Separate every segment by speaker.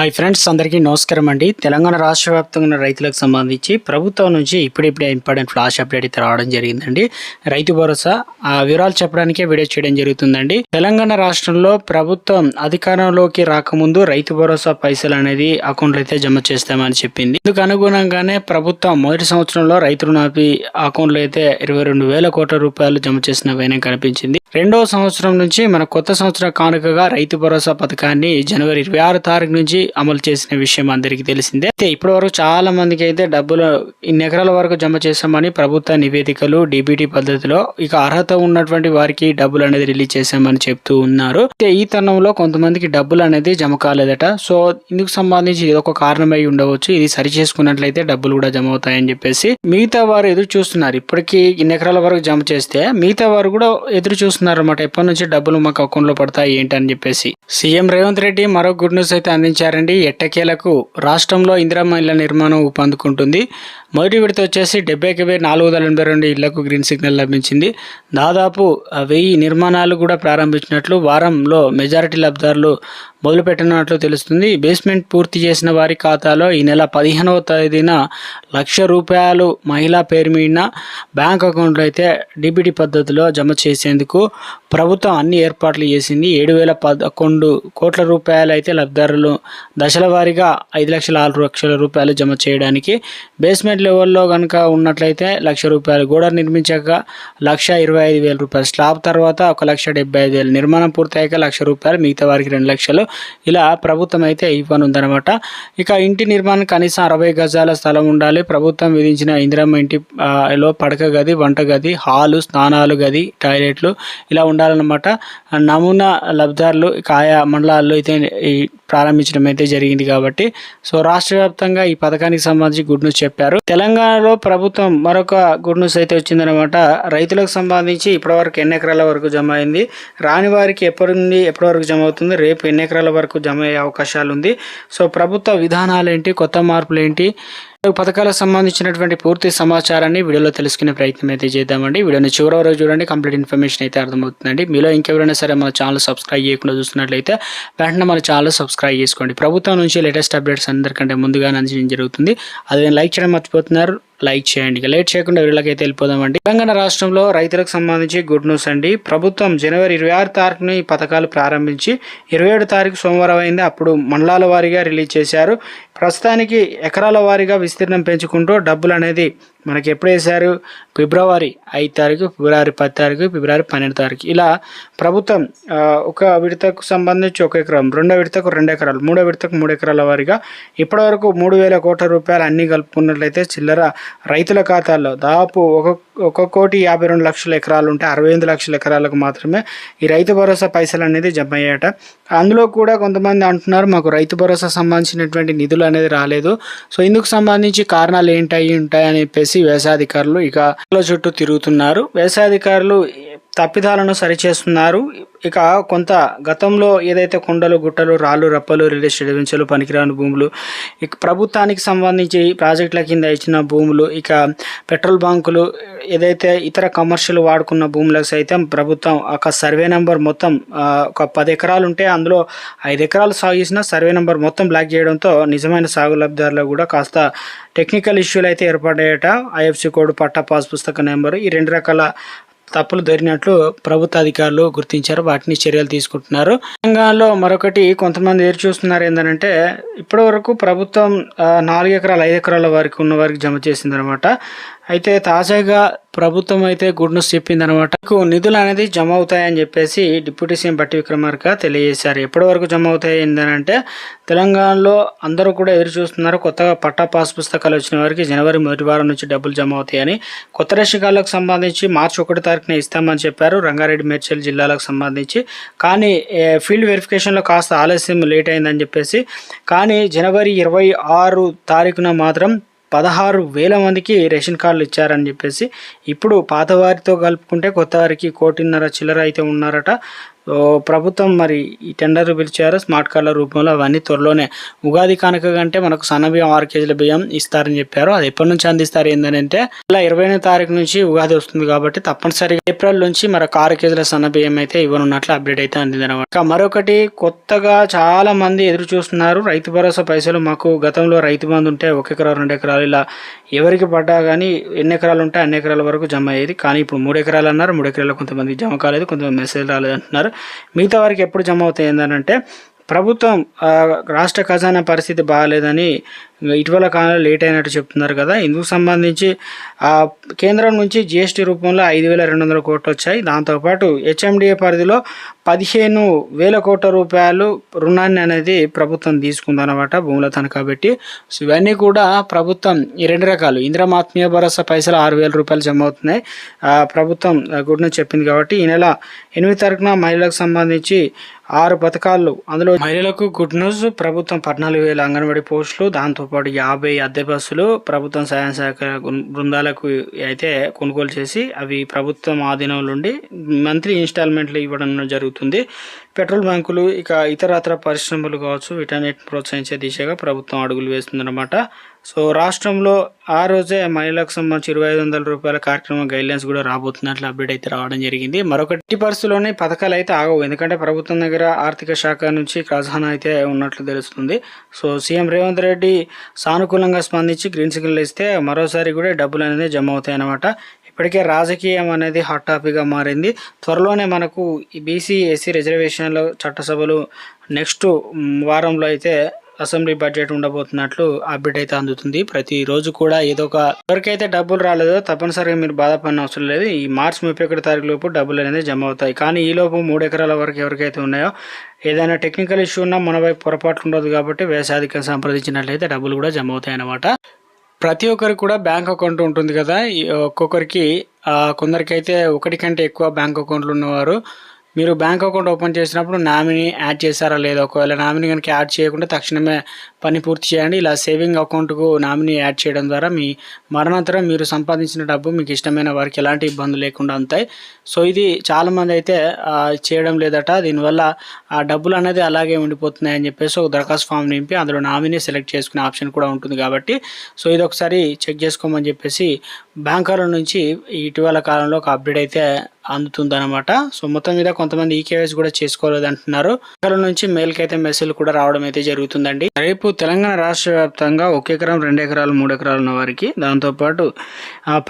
Speaker 1: Hi friends అందరికీ నమస్కారం అండి. తెలంగాణ రాష్ట్ర వ్యాప్తంగా ఉన్న రైతులకు సంబంధించి ప్రభుత్వం నుంచి ఇప్పుడిప్పుడే ఇంపార్టెంట్ ఫ్లాష్ అప్డేట్ అయితే రావడం జరిగిందండి. రైతు భరోసా ఆ వివరాలు చెప్పడానికే వీడియో చేయడం జరుగుతుందండి. తెలంగాణ రాష్ట్రంలో ప్రభుత్వం అధికారంలోకి రాకముందు రైతు భరోసా పైసలు అనేది అకౌంట్లో అయితే జమ చేస్తామని చెప్పింది. ఇందుకు అనుగుణంగానే ప్రభుత్వం మొదటి సంవత్సరంలో రైతు రుణాపి అకౌంట్లో అయితే ఇరవై రెండు వేల కోట్ల రూపాయలు జమ చేసిన వైనం కనిపించింది. రెండవ సంవత్సరం నుంచి మన కొత్త సంవత్సర కానుకగా రైతు భరోసా పథకాన్ని జనవరి ఇరవై ఆరు తారీఖు నుంచి అమలు చేసిన విషయం అందరికీ తెలిసిందే. అయితే ఇప్పటి వరకు చాలా మందికి అయితే డబ్బులు ఇన్ని ఎకరాల వరకు జమ చేశామని ప్రభుత్వ నివేదికలు డిబిటీ పద్ధతిలో ఇక అర్హత ఉన్నటువంటి వారికి డబ్బులు అనేది రిలీజ్ చేశామని చెప్తూ ఉన్నారు. అయితే ఈ తరుణంలో కొంతమందికి డబ్బులు అనేది జమ కాలేదట. సో ఇందుకు సంబంధించి ఇది ఒక కారణమై ఉండవచ్చు. ఇది సరి చేసుకున్నట్లయితే డబ్బులు కూడా జమ అవుతాయని చెప్పేసి మిగతా వారు ఎదురు చూస్తున్నారు. ఇప్పటికీ ఇన్ని ఎకరాల వరకు జమ చేస్తే మిగతా వారు కూడా ఎదురు చూస్తున్నారు అనమాట ఎప్పటి నుంచి డబ్బులు మాకు అకౌంట్లో పడతాయి ఏంటి అని చెప్పేసి. సీఎం రేవంత్ రెడ్డి మరో గుడ్ న్యూస్ అయితే అందించారండి ఎట్టకేలకు రాష్ట్రంలో ఇందిరమ్మ ఇళ్ళ నిర్మాణం ఊపందుకుంటుంది. మొదటి విడత వచ్చేసి డెబ్బైకి వెయ్యి నాలుగు వందల ఎనభై రెండు ఇళ్ళకు గ్రీన్ సిగ్నల్ లభించింది. దాదాపు వెయ్యి నిర్మాణాలు కూడా ప్రారంభించినట్లు వారంలో మెజారిటీ లబ్ధారులు మొదలుపెట్టినట్లు తెలుస్తుంది. బేస్మెంట్ పూర్తి చేసిన వారి ఖాతాలో ఈ నెల పదిహేనవ తేదీన లక్ష రూపాయలు మహిళా పేరు మీద బ్యాంక్ అకౌంట్లో అయితే డిబిటీ పద్ధతిలో జమ చేసేందుకు ప్రభుత్వం అన్ని ఏర్పాట్లు చేసింది. ఏడు వేల పదకొండు కోట్ల రూపాయలు అయితే లబ్ధారులు దశల వారీగా ఐదు లక్షల ఆరు లక్షల రూపాయలు జమ చేయడానికి బేస్మెంట్ లెవెల్లో కనుక ఉన్నట్లయితే లక్ష రూపాయలు గోడ నిర్మించాక లక్ష ఇరవై ఐదు వేల రూపాయలు. స్లాబ్ తర్వాత ఒక లక్ష డెబ్బై ఐదు వేలు. నిర్మాణం పూర్తయ్యాక లక్ష రూపాయలు మిగతా వారికి రెండు లక్షలు ఇలా ప్రభుత్వం అయితే ఇవ్వనుందనమాట. ఇక ఇంటి నిర్మాణం కనీసం అరవై గజాల స్థలం ఉండాలి. ప్రభుత్వం విధించిన ఇందిరమ్మ ఇంటి లో పడక గది వంట గది హాలు స్నానాలు గది టాయిలెట్లు ఇలా ఉండాలన్నమాట. నమూనా లబ్ధారులు ఇక ఆయా మండలాల్లో అయితే ప్రారంభించడం అయితే జరిగింది కాబట్టి. సో రాష్ట్ర వ్యాప్తంగా ఈ పథకానికి సంబంధించి గుడ్ న్యూస్ చెప్పారు. తెలంగాణలో ప్రభుత్వం మరొక గుడ్ న్యూస్ అయితే వచ్చిందనమాట రైతులకు సంబంధించి ఇప్పటివరకు ఎన్ని ఎకరాల వరకు జమ అయింది? రాని వారికి ఎప్పటి నుండి ఎప్పటి వరకు జమ అవుతుంది? రేపు ఎన్ని ఎకరాల వరకు జమ అయ్యే అవకాశాలు ఉంది సో ప్రభుత్వ విధానాలు ఏంటి కొత్త మార్పులు ఏంటి పథకాలకు సంబంధించినటువంటి పూర్తి సమాచారాన్ని వీడియోలో తెలుసుకునే ప్రయత్నం అయితే చేద్దామండి. వీడియోని చివరి వరకు చూడండి. కంప్లీట్ ఇన్ఫర్మేషన్ అయితే అర్థమవుతుందండి. మీలో ఇంకెవరైనా సరే మన ఛానల్ సబ్స్క్రైబ్ చేయకుండా చూస్తున్నట్లయితే వెంటనే మన ఛానల్ సబ్స్క్రైబ్ చేసుకోండి. ప్రభుత్వం నుంచి లేటెస్ట్ అప్డేట్స్ అందరికంటే ముందుగానే అందించడం జరుగుతుంది. అదే లైక్ చేయడం మర్చిపోతున్నారు. లైక్ చేయండి. లేట్ చేయకుండా వీళ్ళకైతే వెళ్ళిపోదామండి. తెలంగాణ రాష్ట్రంలో రైతులకు సంబంధించి గుడ్ న్యూస్ అండి. ప్రభుత్వం జనవరి ఇరవై ఆరు తారీఖున ఈ పథకాలు ప్రారంభించి ఇరవై ఏడు తారీఖు సోమవారం అయింది. అప్పుడు మండలాల వారీగా రిలీజ్ చేశారు. ప్రస్తుతానికి ఎకరాల వారీగా విస్తీర్ణం పెంచుకుంటూ డబ్బులు అనేది మనకి ఎప్పుడు వేశారు? ఫిబ్రవరి ఐదు తారీఖు ఫిబ్రవరి పది తారీఖు ఫిబ్రవరి పన్నెండు తారీఖు. ఇలా ప్రభుత్వం ఒక విడతకు సంబంధించి ఒక ఎకరం రెండో విడతకు రెండు ఎకరాలు మూడో విడతకు మూడు ఎకరాల వారిగా ఇప్పటివరకు మూడు వేల కోట్ల రూపాయలు అన్ని కలుపుకున్నట్లయితే చిల్లర రైతుల ఖాతాల్లో దాదాపు ఒక ఒక కోటి యాభై రెండు లక్షల ఎకరాలు ఉంటే అరవై ఎనిమిది లక్షల ఎకరాలకు మాత్రమే ఈ రైతు భరోసా పైసలు అనేది జమ అయ్యాట అందులో కూడా కొంతమంది అంటున్నారు మాకు రైతు భరోసా సంబంధించినటువంటి నిధులు అనేది రాలేదు. సో ఇందుకు సంబంధించి కారణాలు ఏంటయి ఉంటాయని చెప్పేసి వ్యవసాయాధికారులు ఇక చుట్టూ తిరుగుతున్నారు. వ్యవసాయాధికారులు తప్పిదాలను సరిచేస్తున్నారు. ఇక కొంత గతంలో ఏదైతే కొండలు గుట్టలు రాళ్ళు రప్పలు రియల్ ఎస్టేట్ వెంచర్లు పనికిరాని భూములు ఇక ప్రభుత్వానికి సంబంధించి ప్రాజెక్టుల కింద ఇచ్చిన భూములు ఇక పెట్రోల్ బంకులు ఏదైతే ఇతర కమర్షియల్ వాడుకున్న భూములకు సైతం ప్రభుత్వం ఒక సర్వే నెంబర్ మొత్తం ఒక పది ఎకరాలు ఉంటే అందులో ఐదు ఎకరాలు సాగు చేసిన సర్వే నెంబర్ మొత్తం బ్లాక్ చేయడంతో నిజమైన సాగు లబ్ధిదారులు కూడా కాస్త టెక్నికల్ ఇష్యూలు అయితే ఏర్పడ్డాయట ఐఎఫ్సి కోడ్ పట్టా పాస్ పుస్తక నెంబరు ఈ రెండు రకాల తప్పులు దొరికినట్లు ప్రభుత్వ అధికారులు గుర్తించారు. వాటిని చర్యలు తీసుకుంటున్నారు. తెలంగాణలో మరొకటి కొంతమంది ఎదురు చూస్తున్నారు ఏంటంటే ఇప్పటి వరకు ప్రభుత్వం నాలుగు ఎకరాలు ఐదు ఎకరాల వరకు ఉన్న వారికి జమ చేసిందనమాట అయితే తాజాగా ప్రభుత్వం అయితే గుడ్ న్యూస్ చెప్పిందనమాట నిధులు అనేది జమ అవుతాయని చెప్పేసి డిప్యూటీ సీఎం బట్టి విక్రమార్క తెలియజేశారు. ఎప్పటి వరకు జమ అవుతాయి ఏంటంటే తెలంగాణలో అందరూ కూడా ఎదురు చూస్తున్నారు. కొత్తగా పట్టా పాస్ పుస్తకాలు వచ్చిన వారికి జనవరి మొదటి వారం నుంచి డబ్బులు జమ అవుతాయని కొత్త రేషకాలకు సంబంధించి మార్చి ఒకటి తారీఖున ఇస్తామని చెప్పారు. రంగారెడ్డి మేడ్చల్ జిల్లాలకు సంబంధించి. కానీ ఫీల్డ్ వెరిఫికేషన్లో కాస్త ఆలస్యం లేట్ అయిందని చెప్పేసి కానీ జనవరి ఇరవై ఆరు తారీఖున మాత్రం పదహారు వేల మందికి రేషన్ కార్డులు ఇచ్చారని చెప్పేసి ఇప్పుడు పాత వారితో కలుపుకుంటే కొత్త వారికి కోటిన్నర చిల్లర అయితే ఉన్నారట. సో ప్రభుత్వం మరి ఈ టెండర్ పిలిచారు. స్మార్ట్ కార్డుల రూపంలో అవన్నీ త్వరలోనే ఉగాది కానుక కంటే మనకు సన్న బియ్యం ఆరు కేజీల బియ్యం ఇస్తారని చెప్పారు. అది ఎప్పటి నుంచి అందిస్తారు ఏంటంటే ఇలా ఇరవై తారీఖు నుంచి ఉగాది వస్తుంది కాబట్టి తప్పనిసరిగా ఏప్రిల్ నుంచి మరొక ఆరు కేజీల సన్న బియ్యం అయితే ఇవ్వనున్నట్లు అప్డేట్ అయితే అందిందనమాట ఇంకా మరొకటి కొత్తగా చాలా మంది ఎదురు చూస్తున్నారు. రైతు భరోసా పైసలు మాకు గతంలో రైతు బంధు ఉంటే ఒక ఎకరా రెండు ఎకరాలు ఇలా ఎవరికి పడ్డా కానీ ఎన్ని ఎకరాలు ఉంటే అన్ని ఎకరాల వరకు జమ అయ్యేది. కానీ ఇప్పుడు మూడు ఎకరాలు అన్నారు. మూడు ఎకరాలు కొంతమంది జమ కాలేదు కొంతమంది మెసేజ్ రాలేదు అంటున్నారు. మిగతా వారికి ఎప్పుడు జమ అవుతాయి ఏంటంటే ప్రభుత్వం రాష్ట్ర ఖజానా పరిస్థితి బాగాలేదని ఇటీవల కాలంలో లేట్ అయినట్టు చెప్తున్నారు కదా. ఇందుకు సంబంధించి ఆ కేంద్రం నుంచి జిఎస్టీ రూపంలో ఐదు వేల రెండు వందల కోట్లు వచ్చాయి దాంతోపాటు హెచ్ఎండిఏ పరిధిలో పదిహేను వేల కోట్ల రూపాయలు రుణాన్ని అనేది ప్రభుత్వం తీసుకుందనమాట భూముల తనఖా పెట్టి. సో ఇవన్నీ కూడా ప్రభుత్వం ఈ రెండు రకాలు. ఇంద్రమాత్మీయ భరోసా పైసలు ఆరు వేల రూపాయలు జమ అవుతున్నాయి. ఆ, ప్రభుత్వం గుడ్ న్యూస్ చెప్పింది కాబట్టి ఈ నెల ఎనిమిది తారీఖున మహిళలకు సంబంధించి ఆరు పథకాలు అందులో మహిళలకు గుడ్ న్యూస్ ప్రభుత్వం పద్నాలుగు వేల అంగన్వాడీ పోస్టులు దాంతో పాటు యాభై అద్దె బస్సులు ప్రభుత్వం సాయం సహకార బృందాలకు అయితే కొనుగోలు చేసి అవి ప్రభుత్వం ఆధీనంలో నుండి మంత్లీ ఇన్స్టాల్మెంట్లు ఇవ్వడం జరుగుతుంది. పెట్రోల్ బ్యాంకులు ఇక ఇతరత్ర పరిశ్రమలు కావచ్చు వీటన్నిటిని ప్రోత్సహించే దిశగా ప్రభుత్వం అడుగులు వేస్తుందన్నమాట. సో రాష్ట్రంలో ఆ రోజే మహిళలకు సంబంధించి ఇరవై ఐదు వందల రూపాయల కార్యక్రమం గైడ్లైన్స్ కూడా రాబోతున్నట్లు అప్డేట్ అయితే రావడం జరిగింది. మరొకటి పరిస్థితుల్లోనే పథకాలు అయితే ఆగవు. ఎందుకంటే ప్రభుత్వం దగ్గర ఆర్థిక శాఖ నుంచి ఖజానా అయితే ఉన్నట్లు తెలుస్తుంది. సో సీఎం రేవంత్ రెడ్డి సానుకూలంగా స్పందించి గ్రీన్ సిగ్నల్ ఇస్తే మరోసారి కూడా డబ్బులు అనేది జమ అవుతాయి అన్నమాట. ఇప్పటికే రాజకీయం అనేది హాట్ టాపిక్గా మారింది. త్వరలోనే మనకు ఈ బీసీ ఎస్సీ రిజర్వేషన్లు చట్టసభలు నెక్స్ట్ వారంలో అయితే అసెంబ్లీ బడ్జెట్ ఉండబోతున్నట్లు అప్డేట్ అయితే అందుతుంది. ప్రతిరోజు కూడా ఏదో ఒక ఎవరికైతే డబ్బులు రాలేదో తప్పనిసరిగా మీరు బాధపడిన అవసరం లేదు. ఈ మార్చి ముప్పై ఒకటి తారీఖు లోపు డబ్బులు అనేది జమ అవుతాయి. కానీ ఈ లోపు మూడు ఎకరాల వరకు ఎవరికైతే ఉన్నాయో ఏదైనా టెక్నికల్ ఇష్యూ ఉన్నా మన వైపు పొరపాట్లు ఉండదు కాబట్టి వ్యవసాయాధికారం సంప్రదించినట్లయితే డబ్బులు కూడా జమ అవుతాయి అన్నమాట. ప్రతి ఒక్కరికి కూడా బ్యాంక్ అకౌంట్ ఉంటుంది కదా. ఈ ఒక్కొక్కరికి కొందరికైతే ఒకటి కంటే ఎక్కువ బ్యాంక్ అకౌంట్లు ఉన్నవారు మీరు బ్యాంక్ అకౌంట్ ఓపెన్ చేసినప్పుడు నామినీ యాడ్ చేశారా లేదా? ఒకవేళ నామినీ కనుక యాడ్ చేయకుండా తక్షణమే పని పూర్తి చేయండి. ఇలా సేవింగ్ అకౌంట్కు నామినీ యాడ్ చేయడం ద్వారా మీ మరణాంతరం మీరు సంపాదించిన డబ్బు మీకు ఇష్టమైన వారికి ఎలాంటి ఇబ్బందులు లేకుండా ఉంటాయి. సో ఇది చాలామంది అయితే చేయడం లేదట. దీనివల్ల ఆ డబ్బులు అనేది అలాగే ఉండిపోతున్నాయి అని చెప్పేసి ఒక దరఖాస్తు ఫామ్ నింపి అందులో నామినీ సెలెక్ట్ చేసుకునే ఆప్షన్ కూడా ఉంటుంది కాబట్టి. సో ఇది ఒకసారి చెక్ చేసుకోమని చెప్పేసి బ్యాంకర్ల నుంచి ఇటీవల కాలంలో ఒక అప్డేట్ అయితే అందుతుందన్నమాట. సో మొత్తం మీద కొంతమంది ఈకేవైస్ కూడా చేసుకోలేదు అంటున్నారు బ్యాంకర్ల నుంచి మెయిల్కి అయితే మెసేజ్ కూడా రావడం అయితే జరుగుతుందండి. రేపు తెలంగాణ రాష్ట్ర వ్యాప్తంగా ఒక ఎకరం రెండు ఎకరాలు మూడు ఎకరాలు ఉన్న వారికి దాంతోపాటు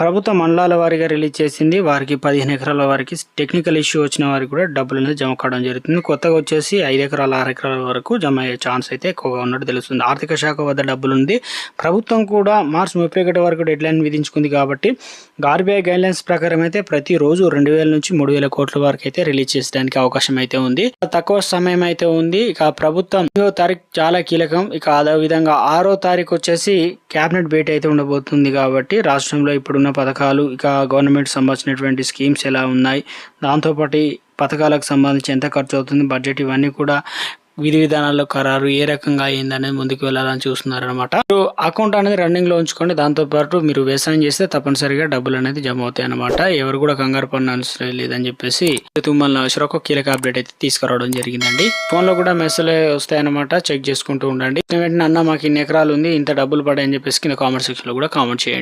Speaker 1: ప్రభుత్వ మండలాల వారిగా రిలీజ్ చేసింది వారికి పదిహేను ఎకరాల వారికి టెక్నికల్ ఇష్యూ వచ్చిన వారికి కూడా డబ్బులు అనేది జమ కావడం జరుగుతుంది. కొత్తగా వచ్చేసి ఐదు ఎకరాల ఆరు ఎకరాల వరకు జమ అయ్యే ఛాన్స్ అయితే ఎక్కువగా ఉన్నట్టు తెలుస్తుంది. ఆర్థిక శాఖ వద్ద డబ్బులు ఉంది. ప్రభుత్వం కూడా మార్చి ముప్పై ఒకటి వరకు డెడ్ లైన్ విధించుకుంది కాబట్టి ఆర్బీఐ గైడ్లైన్స్ ప్రకారం అయితే ప్రతిరోజు రెండు వేల నుంచి మూడు వేల కోట్ల వరకు అయితే రిలీజ్ చేసడానికి అవకాశం అయితే ఉంది. తక్కువ సమయం అయితే ఉంది. ఇక ప్రభుత్వం ఎనిమిదో తారీఖు చాలా కీలకం. ఇక అదే విధంగా ఆరో తారీఖు వచ్చేసి కేబినెట్ భేటీ అయితే ఉండబోతుంది కాబట్టి రాష్ట్రంలో ఇప్పుడున్న పథకాలు ఇక గవర్నమెంట్ సంబంధించినటువంటి స్కీమ్స్ ఎలా ఉన్నాయి? దాంతోపాటు పథకాలకు సంబంధించి ఎంత ఖర్చు అవుతుంది? బడ్జెట్ ఇవన్నీ కూడా విధి విధానాల్లో ఖరారు ఏ రకంగా అయిందనేది ముందుకు వెళ్ళాలని చూస్తున్నారనమాట అకౌంట్ అనేది రన్నింగ్లో ఉంచుకోండి. దాంతో పాటు మీరు వ్యవసాయం చేస్తే తప్పనిసరిగా డబ్బులు అనేది జమ అవుతాయి అనమాట ఎవరు కూడా కంగారు పడిన అవసరం లేదని చెప్పేసి తుమ్మల అవసరం ఒక కీలక అప్డేట్ అయితే తీసుకురావడం జరిగిందండి. ఫోన్లో కూడా మెసేజ్ వస్తాయన్నమాట. చెక్ చేసుకుంటూ ఉండండి. వెంటనే అన్న మాకు ఇన్ని ఎకరాలు ఉంది ఇంత డబ్బులు పడాయని చెప్పేసి కింద కామెంట్ సెక్షన్లో కూడా కామెంట్ చేయండి.